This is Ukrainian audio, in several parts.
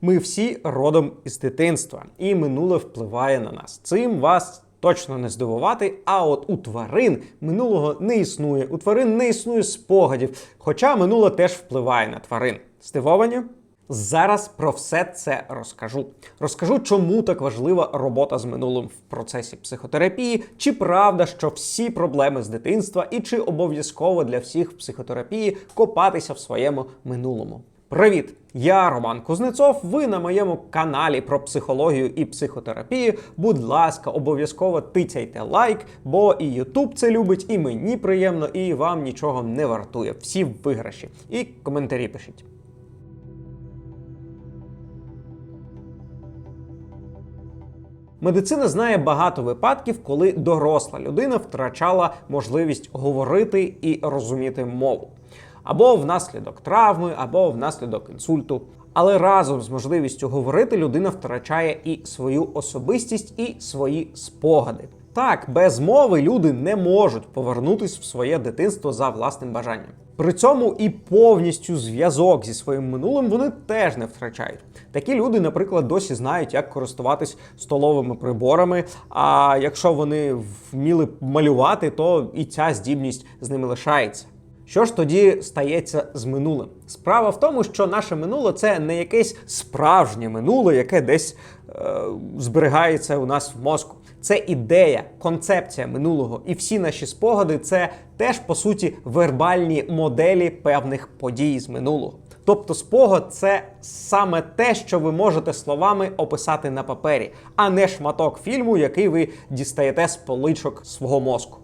Ми всі родом із дитинства, і минуле впливає на нас. Цим вас точно не здивувати. А от у тварин минулого не існує. У тварин не існує спогадів, хоча минуле теж впливає на тварин. Здивовані? Зараз про все це розкажу. Розкажу, чому так важлива робота з минулим в процесі психотерапії, чи правда, що всі проблеми з дитинства, і чи обов'язково для всіх в психотерапії копатися в своєму минулому. Привіт! Я Роман Кузнецов. Ви на моєму каналі про психологію і психотерапію. Будь ласка, обов'язково тицяйте лайк, бо і Ютуб це любить, і мені приємно, і вам нічого не вартує. Всі виграші. І коментарі пишіть. Медицина знає багато випадків, коли доросла людина втрачала можливість говорити і розуміти мову. Або внаслідок травми, або внаслідок інсульту. Але разом з можливістю говорити людина втрачає і свою особистість, і свої спогади. Так, без мови люди не можуть повернутись в своє дитинство за власним бажанням. При цьому і повністю зв'язок зі своїм минулим вони теж не втрачають. Такі люди, наприклад, досі знають, як користуватись столовими приборами. А якщо вони вміли малювати, то і ця здібність з ними лишається. Що ж тоді стається з минулим? Справа в тому, що наше минуле це не якесь справжнє минуле, яке десь е, зберігається у нас в мозку. Це ідея, концепція минулого, і всі наші спогади це теж по суті вербальні моделі певних подій з минулого. Тобто спогад це саме те, що ви можете словами описати на папері, а не шматок фільму, який ви дістаєте з поличок свого мозку.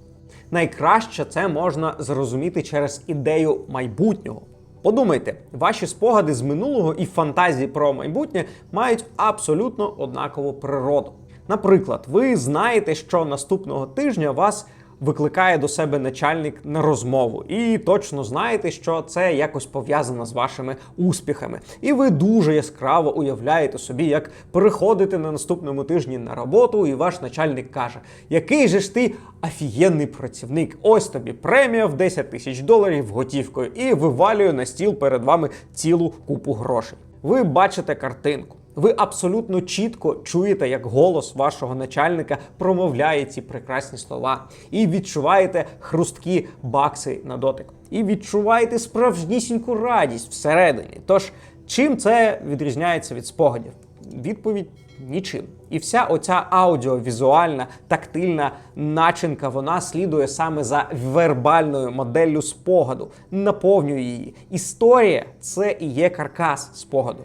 Найкраще це можна зрозуміти через ідею майбутнього. Подумайте, ваші спогади з минулого і фантазії про майбутнє мають абсолютно однакову природу. Наприклад, ви знаєте, що наступного тижня вас викликає до себе начальник на розмову, і точно знаєте, що це якось пов'язано з вашими успіхами. І ви дуже яскраво уявляєте собі, як переходите на наступному тижні на роботу, і ваш начальник каже: Який же ж ти офігенний працівник? Ось тобі премія в 10 тисяч доларів готівкою, і вивалює на стіл перед вами цілу купу грошей. Ви бачите картинку. Ви абсолютно чітко чуєте, як голос вашого начальника промовляє ці прекрасні слова, і відчуваєте хрусткі бакси на дотик. І відчуваєте справжнісіньку радість всередині. Тож, чим це відрізняється від спогадів? Відповідь нічим. І вся оця аудіовізуальна тактильна начинка вона слідує саме за вербальною моделлю спогаду, наповнює її. Історія це і є каркас спогаду.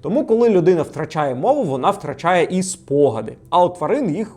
Тому, коли людина втрачає мову, вона втрачає і спогади. А у тварин їх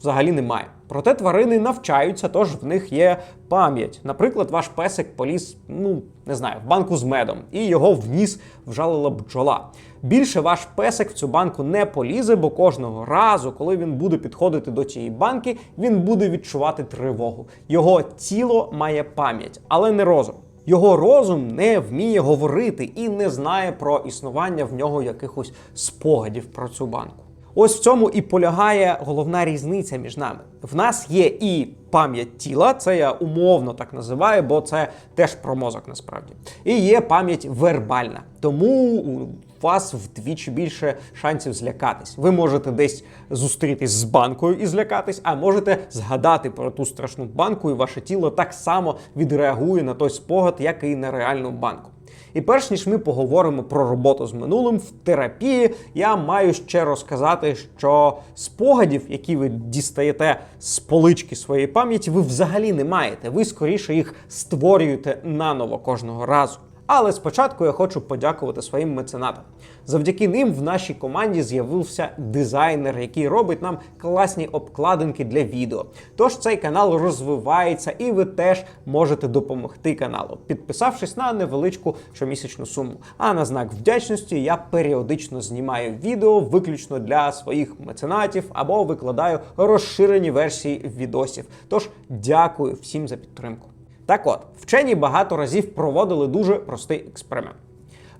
взагалі немає. Проте тварини навчаються, тож в них є пам'ять. Наприклад, ваш песик поліз, ну не знаю, в банку з медом, і його в ніс вжалила бджола. Більше ваш песик в цю банку не полізе, бо кожного разу, коли він буде підходити до цієї банки, він буде відчувати тривогу. Його тіло має пам'ять, але не розум. Його розум не вміє говорити і не знає про існування в нього якихось спогадів про цю банку. Ось в цьому і полягає головна різниця між нами. В нас є і пам'ять тіла, це я умовно так називаю, бо це теж про мозок насправді. І є пам'ять вербальна. Тому вас вдвічі більше шансів злякатись. Ви можете десь зустрітись з банкою і злякатись, а можете згадати про ту страшну банку, і ваше тіло так само відреагує на той спогад, як і на реальну банку. І перш ніж ми поговоримо про роботу з минулим в терапії, я маю ще розказати, що спогадів, які ви дістаєте з полички своєї пам'яті, ви взагалі не маєте. Ви скоріше їх створюєте наново кожного разу. Але спочатку я хочу подякувати своїм меценатам. Завдяки ним в нашій команді з'явився дизайнер, який робить нам класні обкладинки для відео. Тож цей канал розвивається, і ви теж можете допомогти каналу, підписавшись на невеличку щомісячну суму. А на знак вдячності я періодично знімаю відео виключно для своїх меценатів або викладаю розширені версії відосів. Тож дякую всім за підтримку. Так от, вчені багато разів проводили дуже простий експеримент.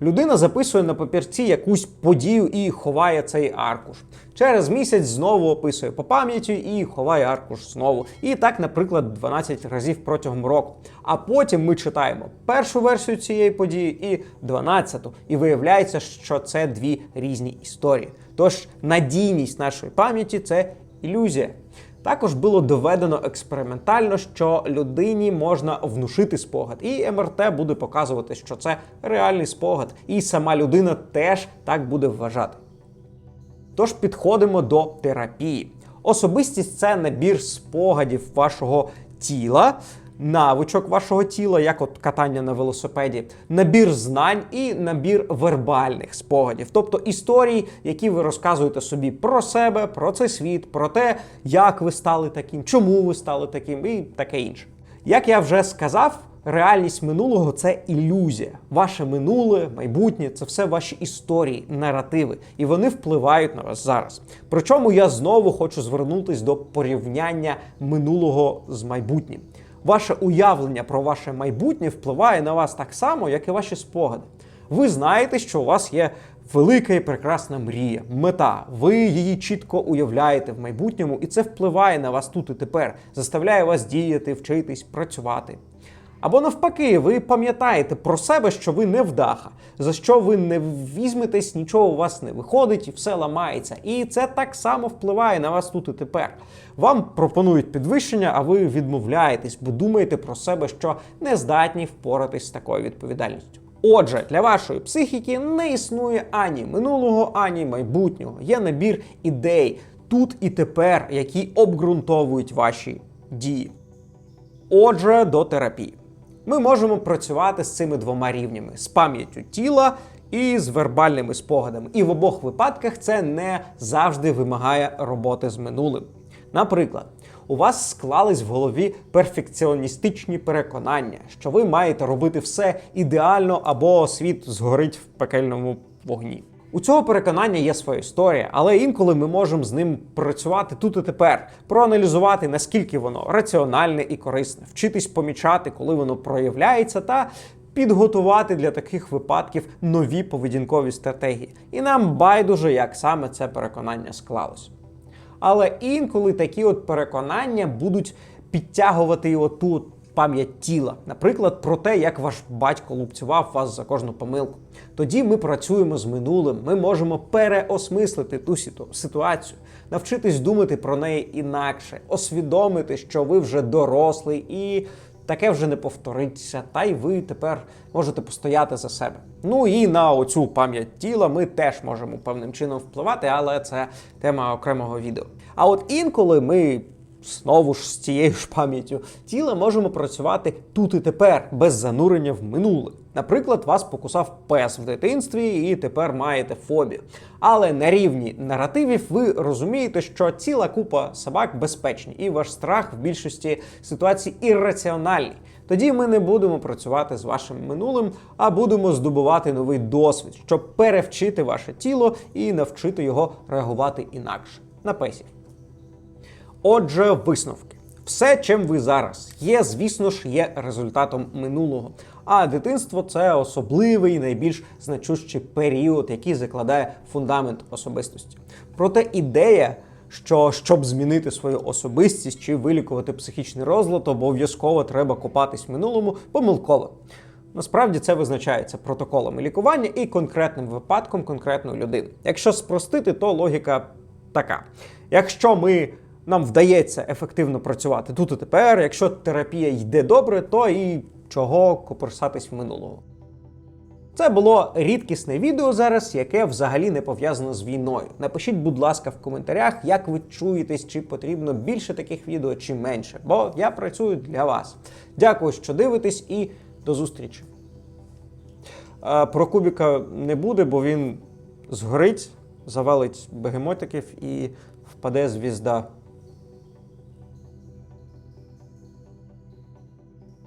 Людина записує на папірці якусь подію і ховає цей аркуш. Через місяць знову описує по пам'яті і ховає аркуш знову. І так, наприклад, 12 разів протягом року. А потім ми читаємо першу версію цієї події і 12-ту. І виявляється, що це дві різні історії. Тож надійність нашої пам'яті це ілюзія. Також було доведено експериментально, що людині можна внушити спогад, і МРТ буде показувати, що це реальний спогад, і сама людина теж так буде вважати. Тож підходимо до терапії. Особистість це набір спогадів вашого тіла, навичок вашого тіла, як от катання на велосипеді, набір знань і набір вербальних спогадів, тобто історії, які ви розказуєте собі про себе, про цей світ, про те, як ви стали таким, чому ви стали таким, і таке інше. Як я вже сказав, реальність минулого це ілюзія. Ваше минуле, майбутнє це все ваші історії, наративи, і вони впливають на вас зараз. Причому я знову хочу звернутись до порівняння минулого з майбутнім. Ваше уявлення про ваше майбутнє впливає на вас так само, як і ваші спогади. Ви знаєте, що у вас є велика і прекрасна мрія, мета. Ви її чітко уявляєте в майбутньому, і це впливає на вас тут і тепер, заставляє вас діяти, вчитись, працювати. Або навпаки, ви пам'ятаєте про себе, що ви не вдаха, за що ви не візьметесь, нічого у вас не виходить і все ламається. І це так само впливає на вас тут і тепер. Вам пропонують підвищення, а ви відмовляєтесь, бо думаєте про себе, що не здатні впоратись з такою відповідальністю. Отже, для вашої психіки не існує ані минулого, ані майбутнього. Є набір ідей тут і тепер, які обґрунтовують ваші дії. Отже, до терапії. Ми можемо працювати з цими двома рівнями: з пам'яттю тіла і з вербальними спогадами. І в обох випадках це не завжди вимагає роботи з минулим. Наприклад, у вас склались в голові перфекціоністичні переконання, що ви маєте робити все ідеально або світ згорить в пекельному вогні. У цього переконання є своя історія, але інколи ми можемо з ним працювати тут і тепер, проаналізувати, наскільки воно раціональне і корисне, вчитись помічати, коли воно проявляється, та підготувати для таких випадків нові поведінкові стратегії. І нам байдуже, як саме це переконання склалось. Але інколи такі от переконання будуть підтягувати і оту от пам'ять тіла, наприклад, про те, як ваш батько лупцював вас за кожну помилку. Тоді ми працюємо з минулим, ми можемо переосмислити ту ситу- ситуацію, навчитись думати про неї інакше, освідомити, що ви вже дорослий і. Таке вже не повториться, та й ви тепер можете постояти за себе. Ну і на оцю пам'ять тіла ми теж можемо певним чином впливати, але це тема окремого відео. А от інколи ми знову ж з цією ж пам'яттю тіла можемо працювати тут і тепер, без занурення в минуле. Наприклад, вас покусав пес в дитинстві і тепер маєте фобію. Але на рівні наративів ви розумієте, що ціла купа собак безпечні, і ваш страх в більшості ситуацій ірраціональний. Тоді ми не будемо працювати з вашим минулим, а будемо здобувати новий досвід, щоб перевчити ваше тіло і навчити його реагувати інакше на песів. Отже, висновки. Все, чим ви зараз є, звісно ж, є результатом минулого. А дитинство це особливий, найбільш значущий період, який закладає фундамент особистості. Проте ідея, що щоб змінити свою особистість чи вилікувати психічний розлад, обов'язково треба копатись в минулому, помилково. Насправді це визначається протоколами лікування і конкретним випадком конкретної людини. Якщо спростити, то логіка така: якщо ми нам вдається ефективно працювати тут і тепер, якщо терапія йде добре, то і чого коперсатись в минулого. Це було рідкісне відео зараз, яке взагалі не пов'язано з війною. Напишіть, будь ласка, в коментарях, як ви чуєтесь, чи потрібно більше таких відео, чи менше. Бо я працюю для вас. Дякую, що дивитесь, і до зустрічі. Е, Про Кубіка не буде, бо він згорить, завалить бегемотиків і впаде звізда